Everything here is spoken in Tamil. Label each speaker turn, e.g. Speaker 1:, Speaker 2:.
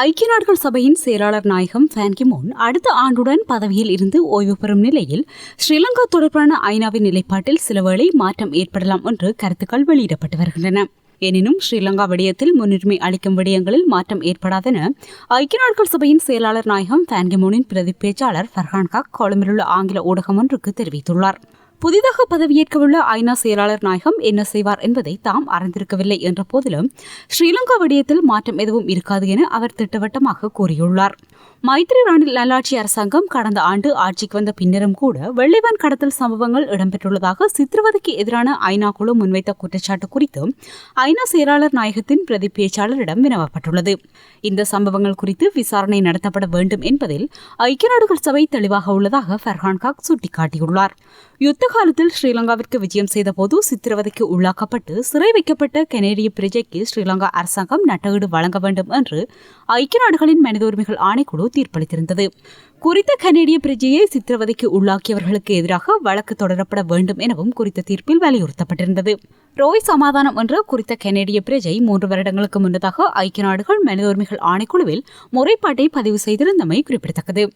Speaker 1: ஐக்கிய நாடுகள் சபையின் செயலாளர் நாயகம் ஃபேன்கிமோன் அடுத்த ஆண்டுடன் பதவியில் இருந்து ஓய்வு பெறும் நிலையில் ஸ்ரீலங்கா தொடர்பான ஐநாவின் நிலைப்பாட்டில் சிலவேளை மாற்றம் ஏற்படலாம் என்று கருத்துக்கள் வெளியிடப்பட்டு வருகின்றன. எனினும் ஸ்ரீலங்கா விடயத்தில் முன்னுரிமை அளிக்கும் விடயங்களில் மாற்றம் ஏற்படாதென ஐக்கிய நாடுகள் சபையின் செயலாளர் நாயகம் ஃபேன்கிமோனின் பிரதி பேச்சாளர் ஃபர்ஹான் காக் கொழும்பிலுள்ள ஆங்கில ஊடகம் ஒன்றுக்கு தெரிவித்துள்ளார். புதிதாக பதவியேற்கவுள்ள ஐநா செயலாளர் நாயகம் என்ன செய்வார் என்பதை தாம் அறிந்திருக்கவில்லை என்ற போதிலும் ஸ்ரீலங்கா விடயத்தில் மாற்றம் எதுவும் இருக்காது என அவர் திட்டவட்டமாக கூறியுள்ளார். மைத்ரி ராணில் நல்லாட்சி அரசாங்கம் கடந்த ஆண்டு ஆட்சிக்கு வந்த பின்னரும் கூட வெள்ளைவான் கடத்தல் சம்பவங்கள் இடம்பெற்றுள்ளதாக சித்திரவதைக்கு எதிரான ஐநா குழு முன்வைத்த குற்றச்சாட்டு குறித்து ஐநா செயலாளர் நாயகத்தின் பிரதி பேச்சாளரிடம் வினவப்பட்டுள்ளது. இந்த சம்பவங்கள் குறித்து விசாரணை நடத்தப்பட வேண்டும் என்பதில் ஐக்கிய நாடுகள் சபை தெளிவாக உள்ளதாக ஃபர்ஹான் காக் சுட்டிக்காட்டியுள்ளார். யுத்த காலத்தில் ஸ்ரீலங்காவிற்கு விஜயம் செய்தபோது சித்திரவதைக்கு உள்ளாக்கப்பட்டு சிறை வைக்கப்பட்ட கனேடிய பிரஜைக்கு ஸ்ரீலங்கா அரசாங்கம் நட்டஈடு வழங்க வேண்டும் என்று ஐக்கிய நாடுகளின் மனித உரிமைகள் ஆணைக்குழு தீர்ப்பளித்திருந்தது. குறித்த கனேடிய பிரஜையை சித்திரவதைக்கு உள்ளாக்கியவர்களுக்கு எதிராக வழக்கு தொடரப்பட வேண்டும் எனவும் குறித்த தீர்ப்பில் வலியுறுத்தப்பட்டிருந்தது. ரோய் சமாதானம் என்ற குறித்த கனேடிய பிரஜை மூன்று வருடங்களுக்கு முன்னதாக ஐக்கிய நாடுகள் மனித உரிமைகள் ஆணைக்குழுவில் முறைப்பாட்டை பதிவு செய்திருந்தமை குறிப்பிடத்தக்கது.